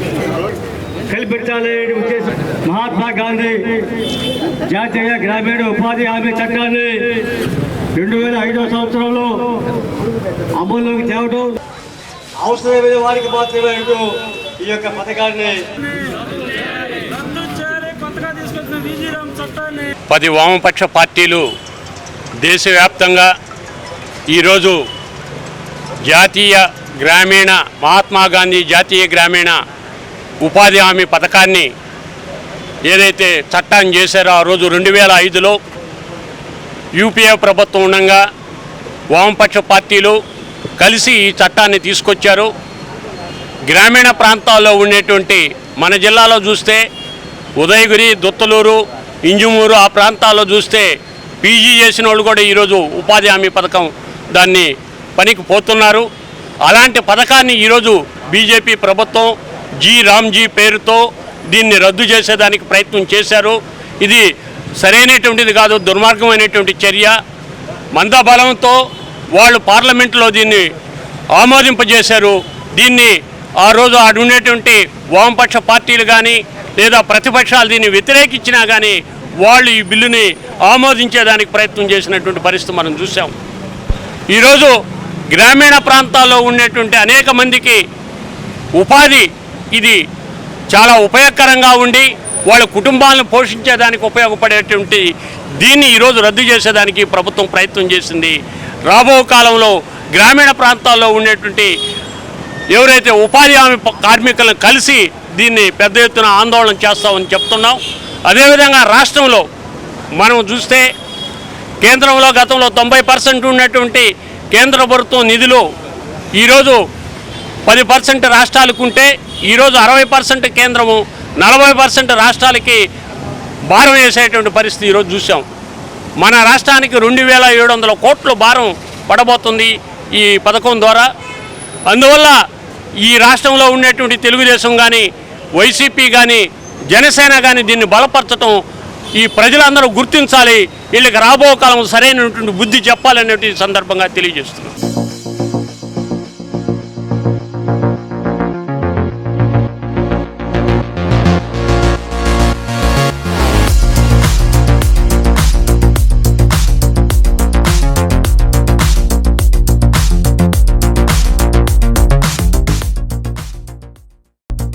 చేయాలి ఉద్దేశం మహాత్మా గాంధీ జాతీయ గ్రామీణ ఉపాధి హామీ చట్టాన్ని రెండు వేల ఐదవ సంవత్సరంలో అమల్లోకి తేవడం అవసరమైన వారికి మాత్రమే అంటూ ఈ యొక్క పథకాన్ని పది వామపక్ష పార్టీలు దేశవ్యాప్తంగా ఈరోజు జాతీయ గ్రామీణ మహాత్మా గాంధీ జాతీయ గ్రామీణ ఉపాధి హామీ పథకాన్ని ఏదైతే చట్టాన్ని చేశారో ఆ రోజు రెండు వేల ఐదులో యూపీఏ ప్రభుత్వం ఉండగా వామపక్ష పార్టీలు కలిసి ఈ చట్టాన్ని తీసుకొచ్చారు. గ్రామీణ ప్రాంతాల్లో ఉండేటువంటి మన జిల్లాలో చూస్తే ఉదయగిరి దుత్తలూరు ఇంజుమూరు ఆ ప్రాంతాల్లో చూస్తే పీజీ చేసిన వాళ్ళు కూడా ఈరోజు ఉపాధి హామీ పథకం దాన్ని పనికి పోతున్నారు. అలాంటి పథకాన్ని ఈరోజు బీజేపీ ప్రభుత్వం జీ రామ్జీ పేరుతో దీన్ని రద్దు చేసేదానికి ప్రయత్నం చేశారు. ఇది సరైనటువంటిది కాదు దుర్మార్గమైనటువంటి చర్య. మందబలంతో వాళ్ళు పార్లమెంట్లో దీన్ని ఆమోదింపజేశారు. దీన్ని ఆ రోజు ఆడు ఉండేటువంటి వామపక్ష పార్టీలు కానీ లేదా ప్రతిపక్షాలు దీన్ని వ్యతిరేకించినా కానీ వాళ్ళు ఈ బిల్లుని ఆమోదించేదానికి ప్రయత్నం చేసినటువంటి పరిస్థితి మనం చూసాం ఈరోజు గ్రామీణ ప్రాంతాల్లో ఉండేటువంటి అనేక మందికి ఉపాధి ఇది చాలా ఉపయోగకరంగా ఉండి వాళ్ళ కుటుంబాలను పోషించేదానికి ఉపయోగపడేటువంటి దీన్ని ఈరోజు రద్దు చేసేదానికి ప్రభుత్వం ప్రయత్నం చేసింది. రాబో కాలంలో గ్రామీణ ప్రాంతాల్లో ఉండేటువంటి ఎవరైతే ఉపాధి హామీ కార్మికులను కలిసి దీన్ని పెద్ద ఎత్తున ఆందోళన చేస్తామని చెప్తున్నాం. అదేవిధంగా రాష్ట్రంలో మనం చూస్తే కేంద్రంలో గతంలో తొంభై పర్సెంట్ ఉన్నటువంటి కేంద్ర ప్రభుత్వం నిధులు ఈరోజు పది పర్సెంట్ రాష్ట్రాలకు ఉంటే ఈరోజు అరవై పర్సెంట్ కేంద్రము నలభై పర్సెంట్ రాష్ట్రాలకి భారం వేసేటువంటి పరిస్థితి ఈరోజు చూసాం మన రాష్ట్రానికి రెండు వేల ఏడు వందల కోట్ల భారం పడబోతుంది ఈ పథకం ద్వారా. అందువల్ల ఈ రాష్ట్రంలో ఉండేటువంటి తెలుగుదేశం కానీ వైసీపీ కానీ జనసేన కానీ దీన్ని బలపరచడం ఈ ప్రజలందరూ గుర్తించాలి. వీళ్ళకి రాబో కాలం సరైనటువంటి బుద్ధి చెప్పాలనేటువంటి సందర్భంగా తెలియజేస్తున్నాం.